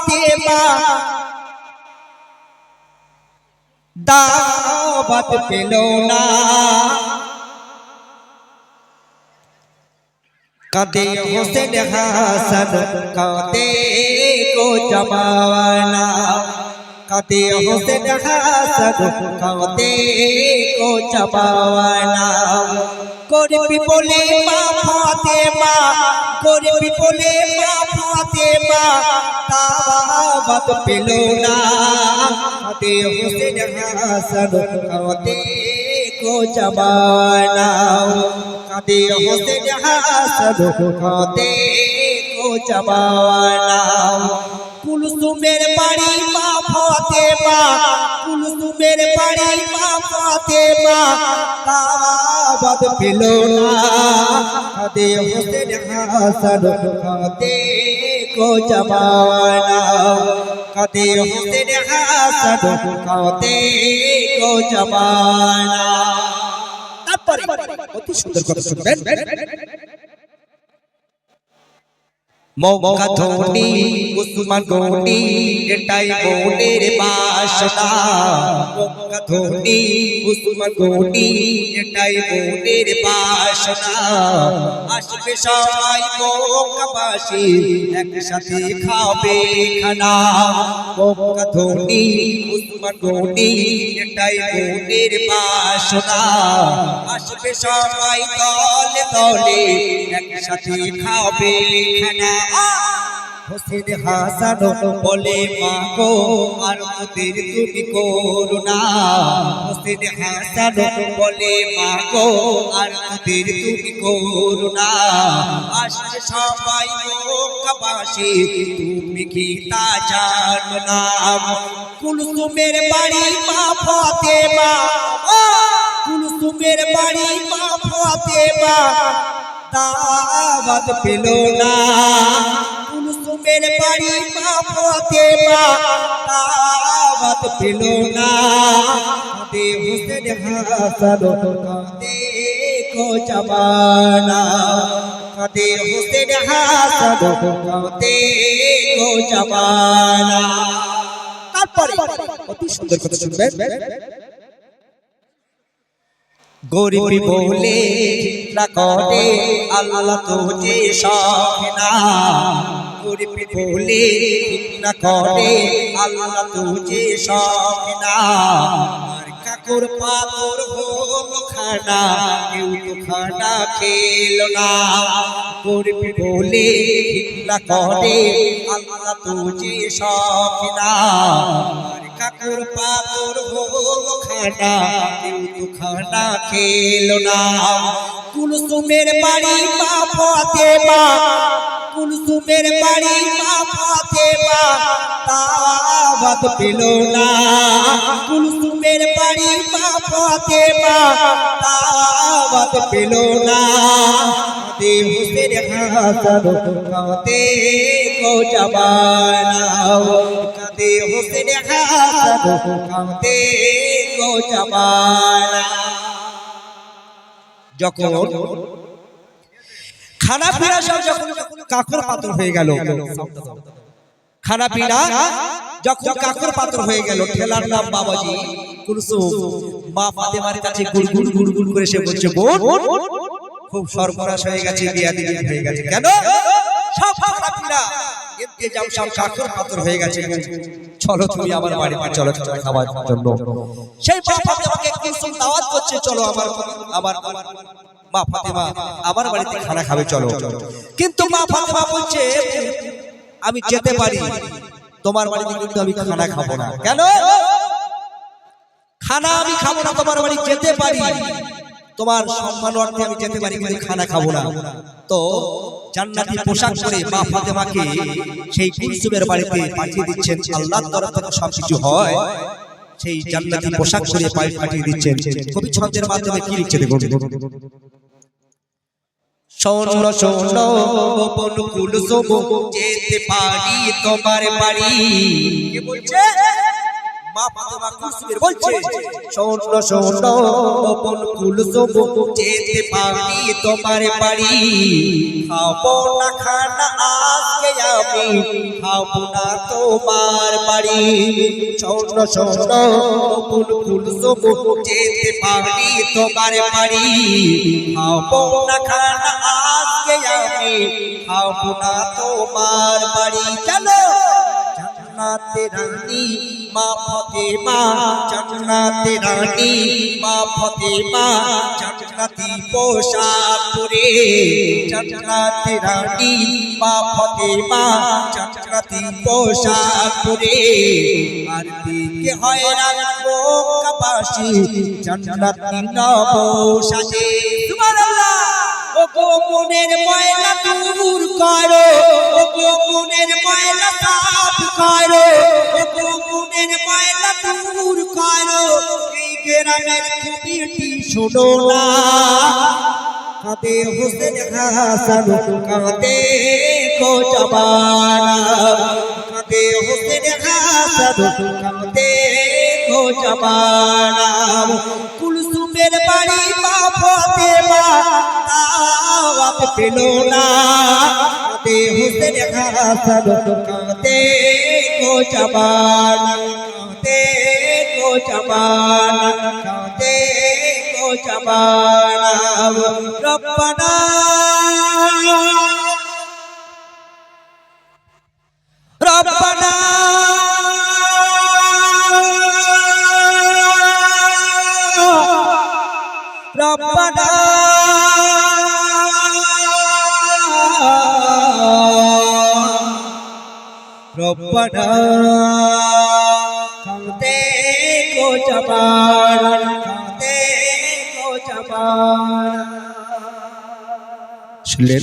ফাতেমা দাওয়াত পেল না কাঁদে হোসেন হাসান কাঁদে গো জমানা কাঁদে হোসেন হাসান কাঁদে গো জমানা করবি বলে মা ফাতেমা করবি বলে মা। ফাতেমা দাওয়াত পেল না। কাঁদে হোসেন হাসান কাঁদে গো জমানা। কাঁদে হোসেন হাসান কাঁদে গো জমানা। কুলসুমের বাড়ি মা। ফাতেমা কুলসুমের বাড়ি মা। ফাতেমা দাওয়াত পেল না। কাঁদে হোসেন হাসান কাঁদে গো জমানা কাঁদে হোসেন হাসান অতি সুন্দর কথা শুনবেন। মৌকা ধোনি উসমান গনি এটাই মনের বাসনা। মৌকা ধোনি উসমান গনি এটাই মনের বাসনা। আসবে সবাই মৌকাবাসী একসাথে খাবে খানা। মৌকা ধোনি উসমান গনি এটাই মনের বাসনা। আসবে সবাই দলে দলে একসাথে খাবে খানা। হোসেন হাসান বলে, মা গো, আর তোদের তুমি করুণা হোসেন হাসান বলে, মা গো, আর তোদের তুমি করুণা আসছে সবাই মক্কাবাসী, তুমি কি তা জানো না? কুলসুমের বাড়ি মা ফাতেমা ও কুলসুমের বাড়ি মা ফাতেমা দাওয়াত পেল না। কুলসুমের বাড়ি মা ফাতেমা দাওয়াত পেল না। দে হোসেন হাসান কাঁদে কো জমানা। কাঁদে হোসেন হাসান কাঁদে কো তারপরে অতি সুন্দর কথা শুনবেন। গরিবি বলে করে আল্লাহ তুঝে সখনা গরিবি বলে না করে আল্লাহ তুঝে সখনা আর কাকুর পাতর হল খানা কেউ তো খানা খেল না। গরিবি বলে না করে আল্লাহ সখনা আর কাকুর হল খানা কেউ খানা খেলো না। কুলসুমের বাড়ি মা ফাতেমা, কুলসুমের বাড়ি মা ফাতেমা, দাওয়াত পেল না। কুলসুমের বাড়ি মা ফাতেমা, দাওয়াত পেল না। দে হোসেন হাসান কাঁদে গো জমানা কাঁদে হোসেন হাসান কাঁদে। সে বলছে বোন খুব হয়ে দিয়ে হয়ে গেছে। কেন? সব খানা পিনা। এতে যাও সব কাকর পাথর হয়ে গেছে। চলো তুমি আমার বাড়িতে চলো চলো খাবার জন্য। সেই দাওয়াত করছে চলো আমার আমার মা ফাতেমা আমার বাড়িতে খানা খাবে চলো। কিন্তু মা ফাতেমা বলছে আমি যেতে পারি তোমার বাড়িতে কিন্তু আমি খানা খাব না। কেন? খানা আমি খাব না তোমার বাড়ি যেতে পারি। তোমার সম্মান অর্থে আমি যেতে পারি, কিন্তু খানা খাব না। তো জান্নাতি পোশাক পরে মা ফাতেমাকে সেই কুলসুমের বাড়িতে পাঠিয়ে দিচ্ছেন। আল্লাহর তরফ থেকে সবকিছু হয়। সেই জান্নাতি পোশাক পরে পায়ে পাঠিয়ে দিচ্ছেন। কবি ছন্দের মাধ্যমে কি লিখছে দেখুন। বন কুলসুম, যেতে পারি তোমার বাড়ি। কে বলছে? মা ফাতেমা কুলসুমের বলছে শোনো শোনো বোন কুলসুম যেতে পারি তোমার বাড়ি। খাব না খানা আজকে আমি খাব না তোমার বাড়ি। শোনো শোনো বোন কুলসুম যেতে পারি তোমার বাড়ি। খাব না খানা আজকে আমি খাব না তোমার বাড়ি। চলো জান্নাতে রানী মা ফতেমা জান্নাতে রানী মা ফতেমা জান্নাতি পোশাক পরে। জান্নাতে রানী মা ফতেমা জান্নাতি পোশাক পরে। আর দিকে হয় রাখব কাবাসি জান্নাতি নব সাজে সুবহানাল্লাহ! ও গো মনের ময়লা দূর করো। মনের ময়লা সাফ করো গো মনের ময়লা দূর করো। এই গ্রামের কমিটি শোনো না। কাঁদে হোসেন হাসান, কাঁদে কো জবানা। কাঁদে হোসেন হাসান, কাঁদে কো জবানা। পেল না কাঁদে হোসেন হাসান কাঁদে কো জবানা কাঁদে কো জবানা। জবানা কাঁদে কো জবানা শুনলেন?